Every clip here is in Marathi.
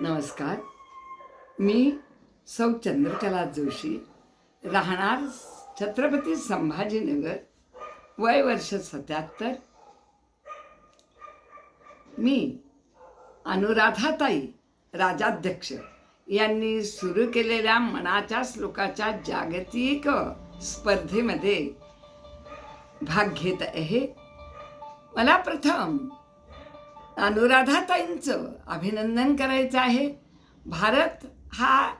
नमस्कार. मी सौ चंद्रकला जोशी राहणार छत्रपती संभाजीनगर वय वर्ष सत्याहत्तर. मी अनुराधाताई राजाध्यक्ष यांनी सुरू केलेल्या मनाच्या श्लोकाच्या जागतिक स्पर्धेमध्ये भाग घेत आहे. मला प्रथम अनुराधाताईंचं अभिनंदन करायचं आहे. भारत हा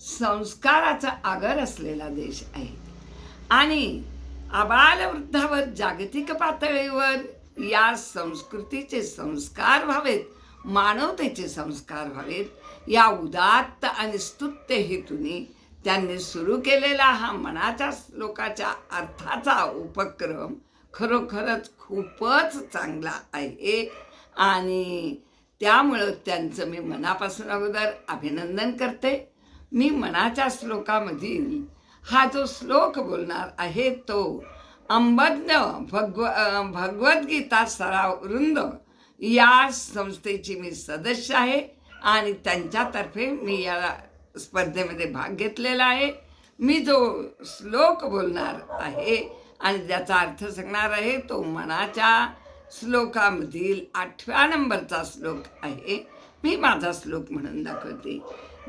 संस्काराचा आगर असलेला देश आहे. आणि आबालवृद्धावर जागतिक पातळीवर या संस्कृतीचे संस्कार व्हावेत मानवतेचे संस्कार व्हावेत या उदात्त आणि स्तुत्य हेतूने त्यांनी सुरू केलेला हा मनाच्या श्लोकाच्या अर्थाचा उपक्रम खरोखरच खूपच चांगला आहे. आणि त्यामुळं त्यांचं मी मनापासून अगोदर अभिनंदन करते. मी मनाच्या श्लोकामधील हा जो श्लोक बोलणार आहे तो अंबज्ञ भगव भगवद्गीता सराव वृंद या संस्थेची मी सदस्य आहे आणि त्यांच्यातर्फे मी या स्पर्धेमध्ये भाग घेतलेला आहे. मी जो श्लोक बोलणार आहे आणि ज्याचा अर्थ सांगणार आहे तो मनाच्या श्लोकामधील आठव्या नंबरचा श्लोक आहे. मी माझा श्लोक म्हणून दाखवते.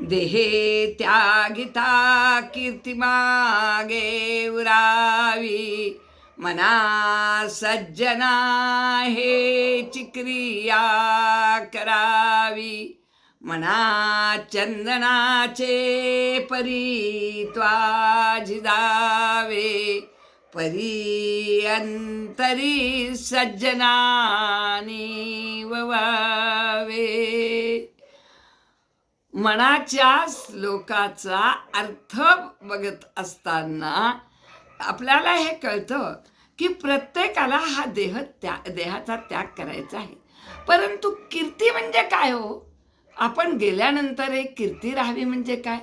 देहे त्यागिता कीर्तिमागे उरावी. मना सज्जना हे चिक्रिया करावी. मना चंदनाचे परी जिदावे परी अंतरी सज्जनानी ववावे. मनाच्या श्लोकाचा अर्थ बघत असताना आपल्याला हे कळतं की प्रत्येकाला हा देह त्या देहाचा त्याग करायचा आहे. परंतु कीर्ती म्हणजे काय हो? आपण गेल्यानंतर एक कीर्ती राहावी म्हणजे काय?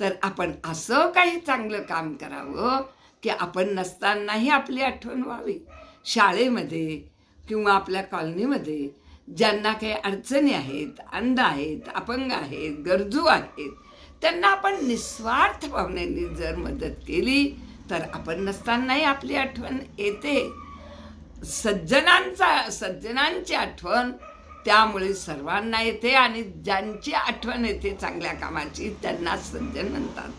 तर आपण असं काही चांगलं काम करावं की आपण नसतानाही आपली आठवण व्हावी. शाळेमध्ये किंवा आपल्या कॉलनीमध्ये ज्यांना काही अडचणी आहेत अंध आहेत अपंग आहेत गरजू आहेत त्यांना आपण निस्वार्थ भावनेने जर मदत केली तर आपण नसतानाही आपली आठवण येते. सज्जनांचा सज्जनांची आठवण त्यामुळे सर्वांना येते आणि ज्यांची आठवण येते चांगल्या कामाची त्यांना सज्जन म्हणतात.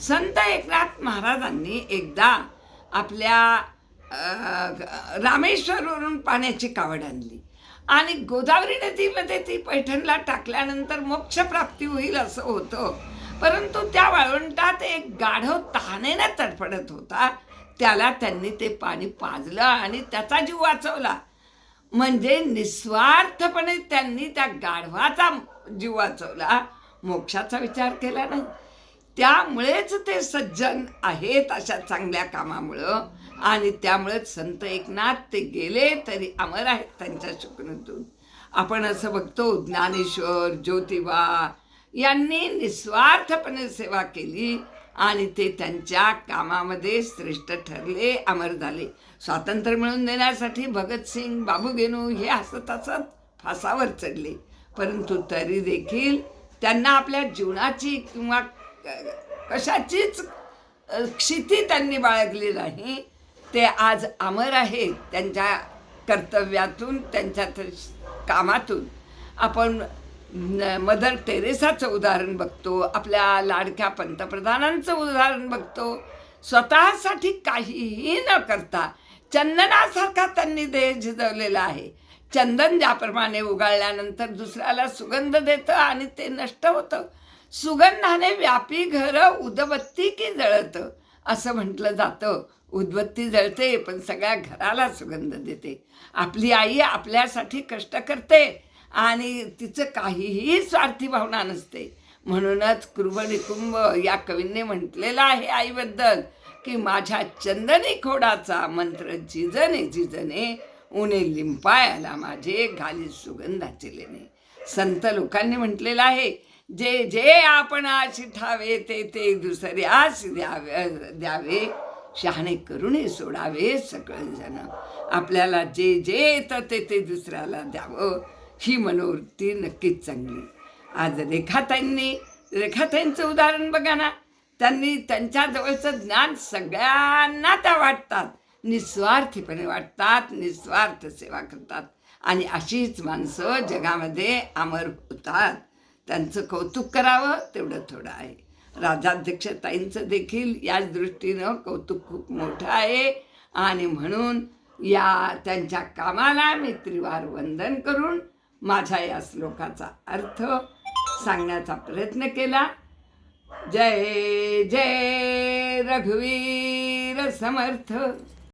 संत एकनाथ महाराजांनी एकदा आपल्या रामेश्वरवरून पाण्याची कावड आणली. आणि गोदावरी नदीमध्ये ती पैठणला टाकल्यानंतर मोक्षप्राप्ती होईल असं होतं. परंतु त्या वाळवंटात एक गाढव तहानेनं तडफडत होता. त्याला त्यांनी ते पाणी पाजलं आणि त्याचा जीव वाचवला. म्हणजे निस्वार्थपणे त्यांनी त्या गाढवाचा जीव वाचवला. मोक्षाचा विचार केला नाही. त्यामुळेच ते सज्जन आहेत अशा चांगल्या कामामुळं. आणि त्यामुळेच संत एकनाथ ते गेले तरी अमर आहेत त्यांच्या शुकनातून आपण असं बघतो ज्ञानेश्वर ज्योतिबा यांनी निस्वार्थपणे सेवा केली आणि ते त्यांच्या कामामध्ये श्रेष्ठ ठरले अमर झाले. स्वातंत्र्य मिळवून देण्यासाठी भगतसिंग बाबू गेनू हे हसत हसत फासावर चढले. परंतु तरी देखील त्यांना आपल्या जीवनाची किंवा कशाचीच क्षिती त्यांनी बाळगली नाही. ते आज अमर आहेत त्यांच्या कर्तव्यातून त्यांच्या कामातून. आपण मदर टेरेसाचं उदाहरण बघतो आपल्या लाडक्या पंतप्रधानांचं उदाहरण बघतो. स्वतःसाठी काहीही न करता चंदनासारखा त्यांनी देह झिजवलेला आहे. चंदन ज्याप्रमाणे उगाळल्यानंतर दुसऱ्याला सुगंध देतं आणि ते नष्ट होतं. सुगंधाने व्यापी घर उदबत्ती की जळतं? असं म्हटलं जातं. उदबत्ती जळते पण सगळ्या घराला सुगंध देते. आपली आई आपल्यासाठी कष्ट करते आणि तिचं काहीही स्वार्थी भावना नसते. म्हणूनच कुर्बणी कुंभ या कवींनी म्हटलेलं आहे आईबद्दल की माझ्या चंदनी खोडाचा मंत्र जिजने जिजने उणे लिंपायाला माझे घाली सुगंधाचे लेणे. संत लोकांनी म्हटलेलं आहे जे जे आपण आशी ठावे ते ते दुसऱ्यास द्यावे द्यावे. शहाणे करुणे सोडावे सगळेजण आपल्याला जे जे येतं ते ते दुसऱ्याला द्यावं. ही मनोवृत्ती नक्कीच चांगली. आज रेखाताईंनी रेखाताईंचं उदाहरण बघा ना. त्यांनी त्यांच्या जवळचं ज्ञान सगळ्यांना त्या वाटतात. निस्वार्थीपणे वाटतात निस्वार्थ सेवा करतात. आणि अशीच माणसं जगामध्ये अमर होतात. त्यांचं कौतुक करावं तेवढं थोडं आहे. राजाध्यक्षताईंचं देखील याच दृष्टीनं कौतुक खूप मोठं आहे. आणि म्हणून या त्यांच्या कामाला मी त्रिवार वंदन करून माझ्या या श्लोकाचा अर्थ सांगण्याचा प्रयत्न केला. जय जय रघुवीर समर्थ.